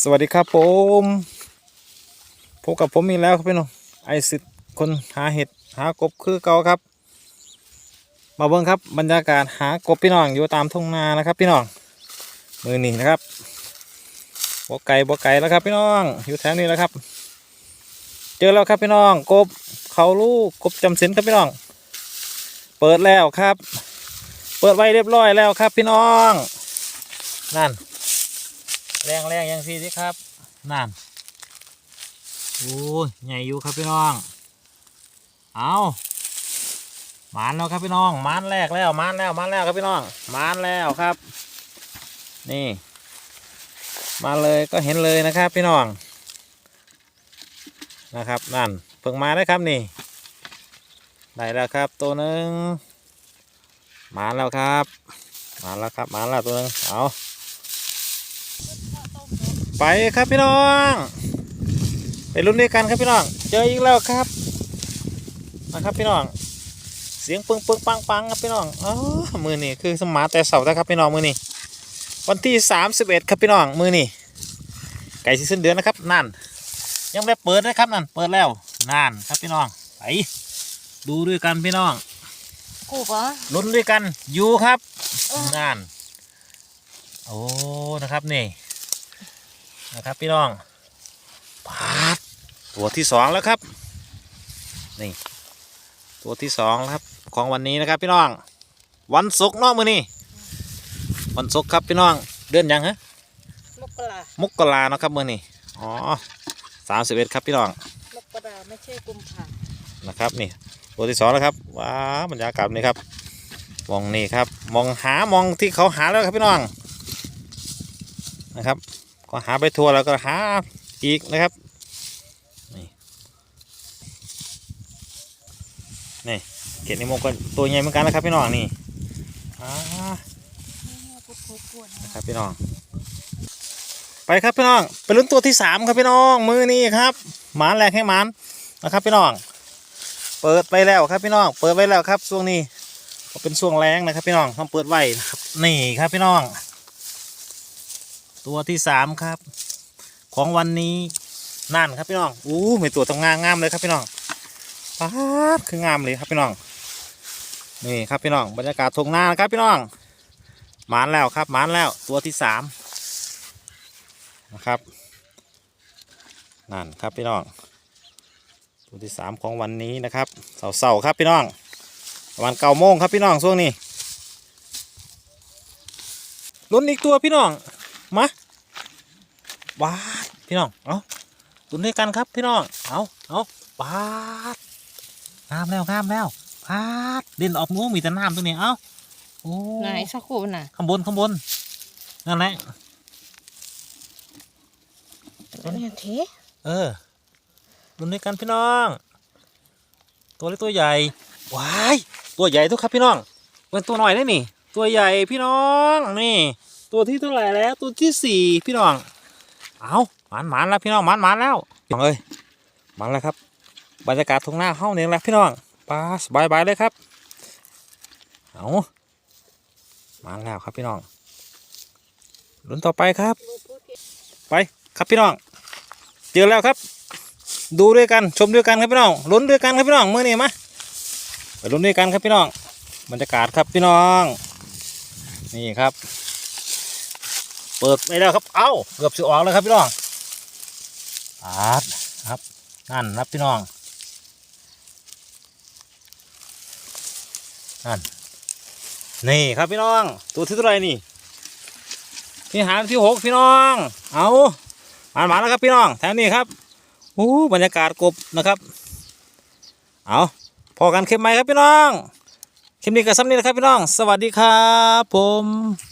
สวัสดีครับผมพบกับผมอีกแล้วครับพี่น้องไอซิดคนหาเห็ดหากบคือเก่าครับ มาเบิ่งครับบรรยากาศหากบพี่น้องอยู่ตามทุ่งนานะครับ พี่น้องมือหนีนะครับบ่ไก่บ่ไก่แล้วครับ พี่น้องอยู่แถวนี้แล้วครับ เจอแล้วครับพี่น้องกบเขาลูกกบจำศีลครับพี่น้อง เปิดแล้วครับ เปิดไว้เรียบร้อยแล้วครับ พี่น้อง นั่น แรงแรงยังซีสิครับนั่นโอ้ยใหญ่อยู่ครับพี่น้อง เอามานแล้วครับพี่น้องมานแรกแล้วมานแล้วมานแล้วครับพี่น้องมานแล้วครับ นี่ มาเลยก็เห็นเลยนะครับพี่น้อง นะครับนั่นเพิ่งมาได้ครับนี่ได้แล้วครับ ตัวหนึ่งมาแล้วครับ มาแล้วครับมาแล้วตัวหนึ่งเอา ไปครับพี่น้อง ไปลุ้นด้วยกันครับพี่น้อง เจออีกแล้วครับนะครับพี่น้อง เสียงปึ้งปึ้งปังปังครับพี่น้องอ๋อมือนี่คือสมาแต่เสาร์นะครับพี่น้องมือนี่วันที่สามสิบเอ็ดครับพี่น้องมือนี่ไก่ซีซั่นเดือนนะครับนั่น ยังไม่ได้เปิดนะครับนั่นเปิดแล้วนั่นครับพี่น้องไปดูด้วยกันพี่น้องกูปะลุ้นด้วยกันอยู่ครับเออนั่นโอ้นะครับนี่ นะครับพี่น้องปาดตัวที่สองแล้วครับนี่ตัวที่สองแล้วครับของวันนี้นะครับพี่น้อง วันศุกร์เนอกมือนี่วันศุกร์ครับพี่น้องเดือนหยังฮะมกรามกราเนาะครับมือนี่อ๋อสามสิบเอ็ดครับพี่น้องมกราไม่ใช่กุมภานะครับนี่ตัวที่สองแล้วครับว้าบรรยากาศนี่ครับมองนี่ครับ มองหามองที่เขาหาแล้วครับพี่น้องนะครับ ก็หาไปทั่วแล้วก็หาอีกนะครับนี่นี่เกล็ดนิมงก็ตัวใหญ่เหมือนกันนะครับพี่น้องนี่อ่านะครับพี่น้อง ไปครับพี่น้องไปลุ้นตัวที่สามครับพี่น้องมือนี้ครับหมานแรกให้หมานนะครับพี่น้อง เปิดไปแล้วครับพี่น้อง เปิดไว้แล้วครับช่วงนี้ก็เป็นช่วงแรงนะครับพี่น้องต้องเปิดไว้นะครับนี่ครับพี่น้อง ตัวที่สามครับ ของวันนี้นั่นครับพี่น้องอู้มีตัวตรงงามงามเลยครับพี่น้องป๊าดคืองามเลยครับพี่น้องนี่ครับพี่น้องบรรยากาศทงหน้านะครับพี่น้องหมานแล้วครับหมานแล้วตัวที่สามนะครับนั่นครับพี่น้องตัวที่สามของวันนี้นะครับเสาๆครับพี่น้องประมาณเก้าโมงครับพี่น้องช่วงนี้ลุ้นอีกตัวพี่น้อง มาว้าดพี่น้อง เอาลุ้นด้วยกันครับพี่น้อง เอาเอาปาดงามแล้วงามแล้วปาดเด่นออกมูมีแต่น้ำตัวนี้ เอาโอ้ไหนสักครู่น่ะข้างบนข้างบน นั่นแหละเนี่ยเทเออลุ้นด้วยกันพี่น้อง ตัวเล็กตัวใหญ่ว้าย ตัวใหญ่ทุกครับพี่น้องเป็นตัวหน่อยได้นี่ ตัวใหญ่พี่น้องนี่ ตัวที่เท่าไหร่แล้วตัวที่สี่พี่น้อง เอาหมานหมานแล้วพี่น้องหมานหมานแล้วพี่น้องเอ้ยหมานแล้วครับ บรรยากาศทงหน้าเข้าเนี่ยแหละพี่น้องปลาสบายบายเลยครับ เอาหมานแล้วครับพี่น้องลุ้นต่อไปครับ ไปครับพี่น้องเจอแล้วครับ ดูด้วยกันชมด้วยกันครับพี่น้องลุ้นด้วยกันครับพี่น้องเมื่อนี้มาไปลุ้นด้วยกันครับพี่น้องบรรยากาศครับพี่น้อง นี่ครับ เปิดไม่ได้ครับ เอ้าเกือบจะออกแล้วครับพี่น้องอาดครับนั่นครับพี่น้องนั่นนี่ครับพี่น้อง ตัวที่เท่าไรนี่ที่หารที่หกพี่น้อง เอามาหมาแล้วครับพี่น้องแถวนี้ครับโอ้บรรยากาศกบนะครับ เอาพอกันเข้มไหมครับพี่น้องเข้มนี้กับซ้ำนี้นะครับพี่น้อง สวัสดีครับผม